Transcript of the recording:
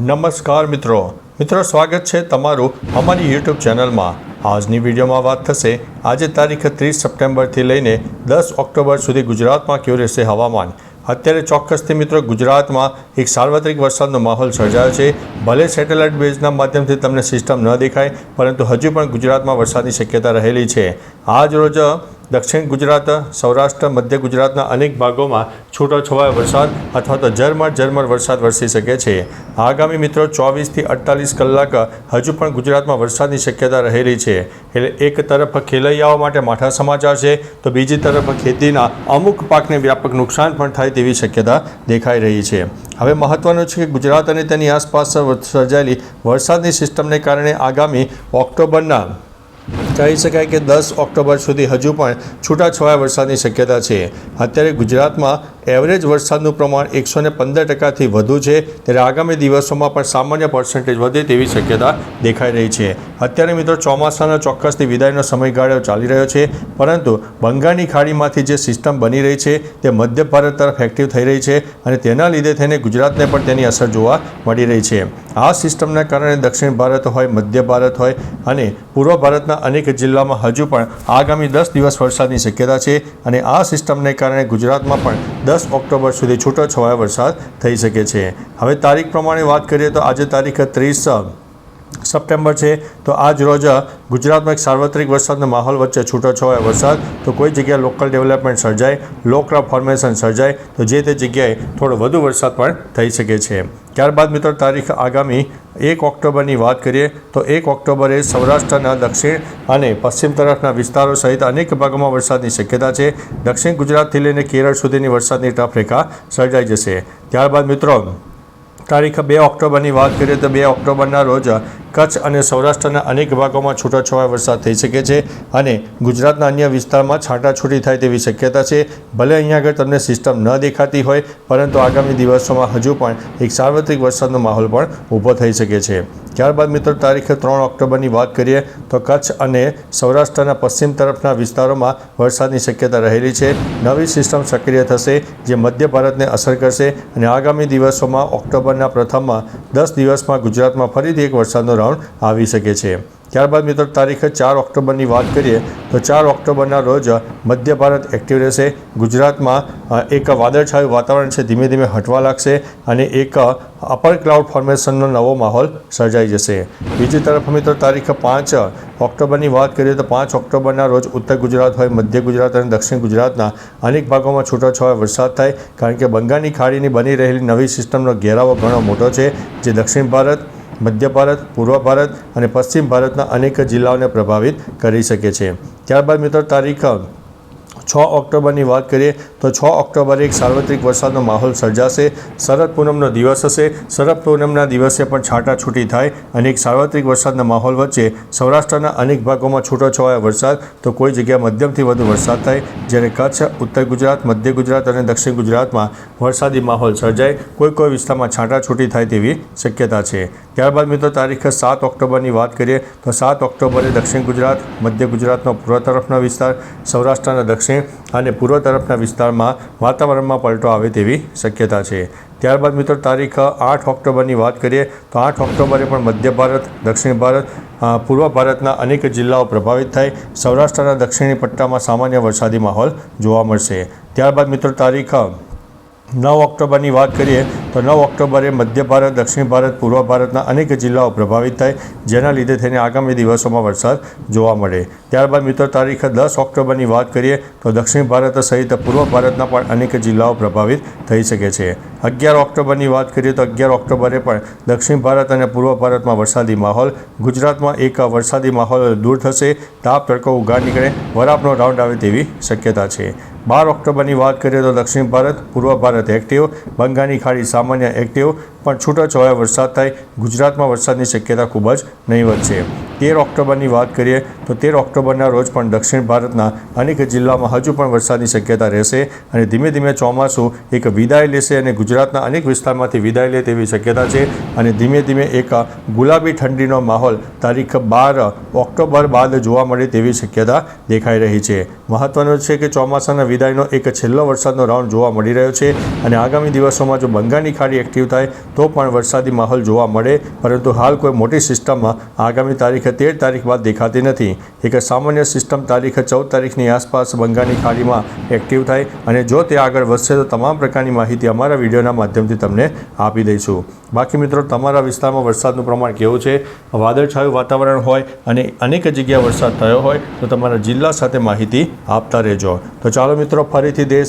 નમસ્કાર મિત્રો. મિત્રો, સ્વાગત છે તમારું અમારી યુટ્યુબ ચેનલમાં. આજની વિડીયોમાં વાત થશે, આજે તારીખ ત્રીસ સપ્ટેમ્બરથી લઈને દસ ઓક્ટોબર સુધી ગુજરાતમાં કેવું રહેશે હવામાન? અત્યારે ચોક્કસથી મિત્રો ગુજરાતમાં એક સાર્વત્રિક વરસાદનો માહોલ સર્જાયો છે. ભલે સેટેલાઇટ બેઝના માધ્યમથી તમને સિસ્ટમ ન દેખાય, પરંતુ હજુ પણ ગુજરાતમાં વરસાદની શક્યતા રહેલી છે. આજ રોજ દક્ષિણ ગુજરાત, સૌરાષ્ટ્ર, મધ્ય ગુજરાતના અનેક ભાગોમાં છૂટોછવાયો વરસાદ અથવા તો ઝરમર ઝરમર વરસાદ વરસી શકે છે. આગામી મિત્રો ચોવીસથી અડતાલીસ કલાક હજુ પણ ગુજરાતમાં વરસાદની શક્યતા રહેલી છે. એટલે એક તરફ ખેલૈયાઓ માટે માઠા સમાચાર છે, તો બીજી તરફ ખેતીના અમુક પાકને વ્યાપક નુકસાન પણ થાય તેવી શક્યતા દેખાઈ રહી છે. હવે મહત્વનું છે કે ગુજરાત અને તેની આસપાસ સર્જાયેલી વરસાદની સિસ્ટમને કારણે આગામી ઓક્ટોબરના કહી શકાય કે દસ ઓક્ટોબર સુધી હજુ પણ છૂટાછવાયા વરસાદની શક્યતા છે. અત્યારે ગુજરાતમાં એવરેજ વરસાદનું પ્રમાણ એકસો ને પંદર ટકાથી વધુ છે. ત્યારે આગામી દિવસોમાં પણ સામાન્ય પર્સન્ટેજ વધે તેવી શક્યતા દેખાઈ રહી છે. અત્યારે મિત્રો ચોમાસાનો ચોક્કસથી વિદાયનો સમયગાળો ચાલી રહ્યો છે. પરંતુ બંગાળની ખાડીમાંથી જે સિસ્ટમ બની રહી છે તે મધ્ય ભારત તરફ એક્ટિવ થઈ રહી છે અને તેના લીધે થઈને ગુજરાતને પણ તેની અસર જોવા મળી રહી છે. આ સિસ્ટમના કારણે દક્ષિણ ભારત હોય, મધ્ય ભારત હોય અને પૂર્વ ભારતના અનેક જિલ્લામાં હજુ પણ આગામી દસ દિવસ વરસાદની શક્યતા છે અને આ સિસ્ટમને કારણે ગુજરાતમાં પણ દસ ઓક્ટોબર સુધી છૂટોછવાયો વરસાદ થઈ શકે છે. હવે તારીખ પ્રમાણે વાત કરીએ તો આજે તારીખ ત્રીસ સપ્ટેમ્બર છે, તો આજ રોજ ગુજરાતમાં એક સાર્વત્રિક વરસાદનો માહોલ વચ્ચે છૂટોછવાયો વરસાદ. તો કોઈ જગ્યાએ લોકલ ડેવલપમેન્ટ સર્જાય, લોકરા ફોર્મેશન સર્જાય, તો જે તે જગ્યાએ થોડો વધુ વરસાદ પણ થઈ શકે છે. ત્યારબાદ મિત્રો, તારીખ આગામી એક ઓક્ટોબરની વાત કરીએ, તો એક ઓક્ટોબરે સૌરાષ્ટ્રના દક્ષિણ અને પશ્ચિમ તરફના વિસ્તારો સહિત અનેક ભાગોમાં વરસાદની શક્યતા છે. દક્ષિણ ગુજરાતથી લઈને કેરળ સુધીની વરસાદની ટફરેખા સર્જાઈ જશે. ત્યારબાદ મિત્રો તારીખ બે ઓક્ટોબરની વાત કરીએ તો બે ઓક્ટોબરના રોજ કચ્છ અને સૌરાષ્ટ્રના અનેક ભાગોમાં છૂટાછવાયા વરસાદ થઈ શકે છે અને ગુજરાતના અન્ય વિસ્તારમાં છાંટાછૂટી થાય તેવી શક્યતા છે. ભલે અહીંયા આગળ તમને સિસ્ટમ ન દેખાતી હોય, પરંતુ આગામી દિવસોમાં હજુ પણ એક સાર્વત્રિક વરસાદનો માહોલ પણ ઊભો થઈ શકે છે. ત્યારબાદ મિત્રો, તારીખે ત્રણ ઓક્ટોબરની વાત કરીએ, તો કચ્છ અને સૌરાષ્ટ્રના પશ્ચિમ તરફના વિસ્તારોમાં વરસાદની શક્યતા રહેલી છે. નવી સિસ્ટમ સક્રિય થશે, જે મધ્ય ભારતને અસર કરશે અને આગામી દિવસોમાં ઓક્ટોબરના પ્રથમમાં દસ દિવસમાં ગુજરાતમાં ફરીથી એક વરસાદનો રાઉન્ડ આવી શકે છે. ત્યારબાદ મિત્રો, તારીખ ચાર ઓક્ટોબરની વાત કરીએ, તો ચાર ઓક્ટોબરના રોજ મધ્ય ભારત એક્ટિવ રહેશે. ગુજરાતમાં એક વાદળછાયું વાતાવરણ છે, ધીમે ધીમે હટવા લાગશે અને એક અપર ક્લાઉડ ફોર્મેશનનો નવો માહોલ સર્જાઈ જશે. બીજી તરફ મિત્રો, તારીખ પાંચ ઓક્ટોબરની વાત કરીએ, તો પાંચ ઓક્ટોબરના રોજ ઉત્તર ગુજરાત હોય, મધ્ય ગુજરાત અને દક્ષિણ ગુજરાતના અનેક ભાગોમાં છૂટોછવાયો વરસાદ થાય, કારણ કે બંગાળની ખાડીની બની રહેલી નવી સિસ્ટમનો ઘેરાવો ઘણો મોટો છે, જે દક્ષિણ ભારત મધ્ય ભારત, પૂર્વ ભારત અને પશ્ચિમ ભારતના અનેક જિલ્લાઓને પ્રભાવિત કરી શકે છે. ત્યારબાદ મિત્રો તારીખ છ ઓક્ટોબરની વાત કરીએ તો છ ઓક્ટોબરે એક સાર્વત્રિક વરસાદનો માહોલ સર્જાશે. શરદ પૂનમનો દિવસ હશે. શરદ પૂનમના દિવસે પણ છાંટાછૂટી થાય અને એક સાર્વત્રિક વરસાદના માહોલ વચ્ચે સૌરાષ્ટ્રના અનેક ભાગોમાં છૂટોછવાયો વરસાદ તો કોઈ જગ્યાએ મધ્યમથી વધુ વરસાદ થાય જ્યારે કચ્છ, ઉત્તર ગુજરાત, મધ્ય ગુજરાત અને દક્ષિણ ગુજરાતમાં વરસાદી માહોલ સર્જાય. કોઈ કોઈ વિસ્તારમાં છાંટાછૂટી થાય તેવી શક્યતા છે. ત્યારબાદ મિત્રો તારીખ સાત ઓક્ટોબરની વાત કરીએ તો સાત ઓક્ટોબરે દક્ષિણ ગુજરાત, મધ્ય ગુજરાતનો પૂર્વ તરફનો વિસ્તાર, સૌરાષ્ટ્રના દક્ષિણ અને પૂર્વ તરફના વિસ્તારમાં વાતાવરણમાં પલટો આવે તેવી શક્યતા છે. ત્યારબાદ મિત્રો, તારીખ આઠ ઓક્ટોબરની વાત કરીએ, તો આઠ ઓક્ટોબરે પણ મધ્ય ભારત, દક્ષિણ ભારત પૂર્વ ભારતના અનેક જિલ્લાઓ પ્રભાવિત થાય. સૌરાષ્ટ્રના દક્ષિણી પટ્ટામાં સામાન્ય વરસાદી માહોલ જોવા મળશે. ત્યારબાદ મિત્રો, તારીખ નવ ઓક્ટોબરની વાત કરીએ તો નવ ઓક્ટોબરે મધ્ય ભારત, દક્ષિણ ભારત, પૂર્વ ભારતના અનેક જિલ્લાઓ પ્રભાવિત થાય, જેના લીધે થઈને આગામી દિવસોમાં વરસાદ જોવા મળે. ત્યારબાદ મિત્રો, તારીખ દસ ઓક્ટોબરની વાત કરીએ તો દક્ષિણ ભારત સહિત પૂર્વ ભારતના પણ અનેક જિલ્લાઓ પ્રભાવિત થઈ શકે છે. અગિયાર ઓક્ટોબરની વાત કરીએ તો અગિયાર ઓક્ટોબરે પણ દક્ષિણ ભારત અને પૂર્વ ભારતમાં વરસાદી માહોલ, ગુજરાતમાં એક વરસાદી માહોલ દૂર થશે, તાપ તડકો ઉઘાડ નીકળે, વરાપનો રાઉન્ડ આવે તેવી શક્યતા છે. બાર ઓક્ટોબરની વાત કરીએ તો દક્ષિણ ભારત પૂર્વ ભારત એક્ટિવ બંગાળની ખાડી સામાન્ય એક્ટિવ પણ છૂટાછવાયા વરસાદ થાય, ગુજરાતમાં વરસાદની શક્યતા ખૂબ જ નહીવત છે. તેર ઓક્ટોબરની વાત કરીએ તો તેર ઓક્ટોબરના રોજ પણ દક્ષિણ ભારતના અનેક જિલ્લામાં હજુ પણ વરસાદની શક્યતા રહેશે અને ધીમે ધીમે ચોમાસું એક વિદાય લેશે અને ગુજરાતના અનેક વિસ્તારમાંથી વિદાય લે તેવી શક્યતા છે અને ધીમે ધીમે એક ગુલાબી ઠંડીનો માહોલ તારીખ બાર ઓક્ટોબર બાદ જોવા મળે તેવી શક્યતા દેખાઈ રહી છે. મહત્વનું છે કે ચોમાસાના વિદાયનો એક છેલ્લો વરસાદનો રાઉન્ડ જોવા મળી રહ્યો છે અને આગામી દિવસોમાં જો બંગાળની ખાડી એક્ટિવ થાય તો પણ વરસાદી માહોલ જોવા મળે, પરંતુ હાલ કોઈ મોટી સિસ્ટમમાં આગામી તારીખે તેર તારીખ બાદ દેખાતી નથી. એક સામાન્ય સિસ્ટમ તારીખ ચૌદ તારીખની આસપાસ બંગાળની ખાડીમાં એક્ટિવ થાય અને જો તે આગળ વધશે તો તમામ પ્રકારની માહિતી અમારા વિડીયોના માધ્યમથી તમને આપી દઈશું. બાકી મિત્રો, તમારા વિસ્તારમાં વરસાદનું પ્રમાણ કેવું છે? વાદળછાયું વાતાવરણ હોય અને અનેક જગ્યાએ વરસાદ થયો હોય તો તમારા જિલ્લા સાથે માહિતી આપતા રહેજો. તો ચાલો મિત્રો, ફરીથી દેશ